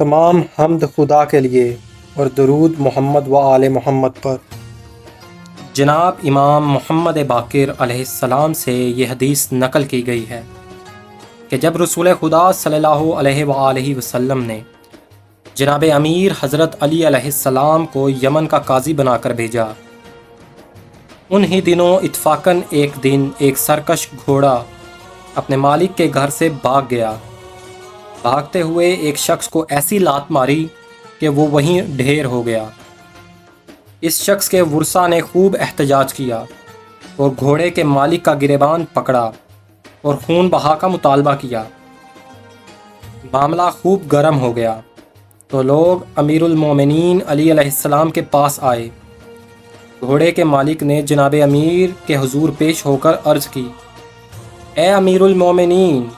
تمام حمد خدا کے لیے اور درود محمد و آل محمد پر۔ جناب امام محمد باقر علیہ السلام سے یہ حدیث نقل کی گئی ہے کہ جب رسول خدا صلی اللہ علیہ وآلہ وسلم نے جناب امیر حضرت علی علیہ السلام کو یمن کا قاضی بنا کر بھیجا، انہی دنوں اتفاقاً ایک دن ایک سرکش گھوڑا اپنے مالک کے گھر سے بھاگ گیا۔ بھاگتے ہوئے ایک شخص کو ایسی لات ماری کہ وہ وہیں ڈھیر ہو گیا۔ اس شخص کے ورثہ نے خوب احتجاج کیا اور گھوڑے کے مالک کا گریبان پکڑا اور خون بہا کا مطالبہ کیا۔ معاملہ خوب گرم ہو گیا۔ تو لوگ امیر المومنین علی علیہ السلام کے پاس آئے۔ گھوڑے کے مالک نے جناب امیر کے حضور پیش ہو کر عرض کی، اے امیر المومنین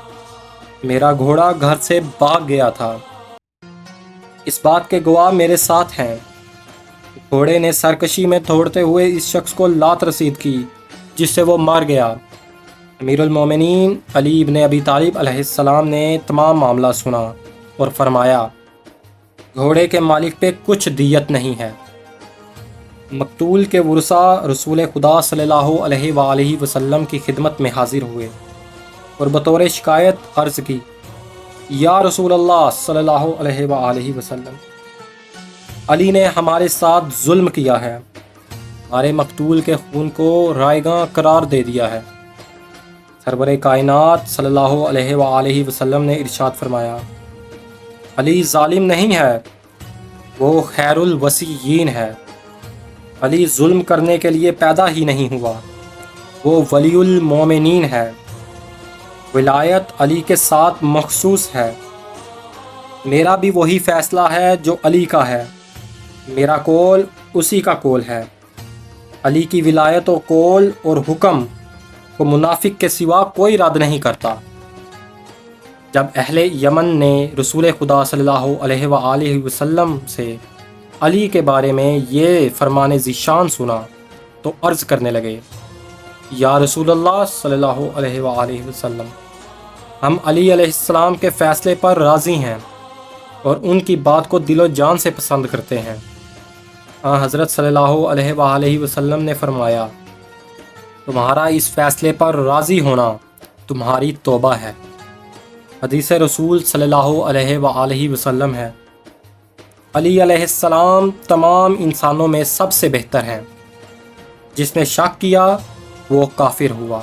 میرا گھوڑا گھر سے بھاگ گیا تھا۔ اس بات کے گواہ میرے ساتھ ہیں۔ گھوڑے نے سرکشی میں دوڑتے ہوئے اس شخص کو لات رسید کی، جس سے وہ مار گیا۔ امیر المومنین علی ابن ابی طالب علیہ السلام نے تمام معاملہ سنا اور فرمایا، گھوڑے کے مالک پہ کچھ دیت نہیں ہے۔ مقتول کے ورثہ رسول خدا صلی اللہ علیہ وآلہ وسلم کی خدمت میں حاضر ہوئے۔ اور بطور شکایت عرض کی۔ یا رسول اللہ صلی اللہ علیہ وآلہ وسلم، علی نے ہمارے ساتھ ظلم کیا ہے۔ ہمارے مقتول کے خون کو رائے گاں قرار دے دیا ہے۔ سربر کائنات صلی اللہ علیہ وآلہ وسلم نے ارشاد فرمایا، علی ظالم نہیں ہے، وہ خیر الوسیین ہے۔ علی ظلم کرنے کے لیے پیدا ہی نہیں ہوا، وہ ولی المومنین ہے۔ ولایت علی کے ساتھ مخصوص ہے۔ میرا بھی وہی فیصلہ ہے جو علی کا ہے۔ میرا کول اسی کا کول ہے۔ علی کی ولایت و کول اور حکم کو منافق کے سوا کوئی رد نہیں کرتا۔ جب اہل یمن نے رسول خدا صلی اللہ علیہ وآلہ وسلم سے علی کے بارے میں یہ فرمان ذیشان سنا تو عرض کرنے لگے، یا رسول اللہ صلی اللہ علیہ وآلہ وسلم ہم علی علیہ السلام کے فیصلے پر راضی ہیں اور ان کی بات کو دل و جان سے پسند کرتے ہیں۔ ہاں حضرت صلی اللہ علیہ وآلہ وسلم نے فرمایا، تمہارا اس فیصلے پر راضی ہونا تمہاری توبہ ہے۔ حدیث رسول صلی اللہ علیہ وآلہ وسلم ہے۔ علی علیہ السلام تمام انسانوں میں سب سے بہتر ہیں۔ جس نے شک کیا، وہ کافر ہوا۔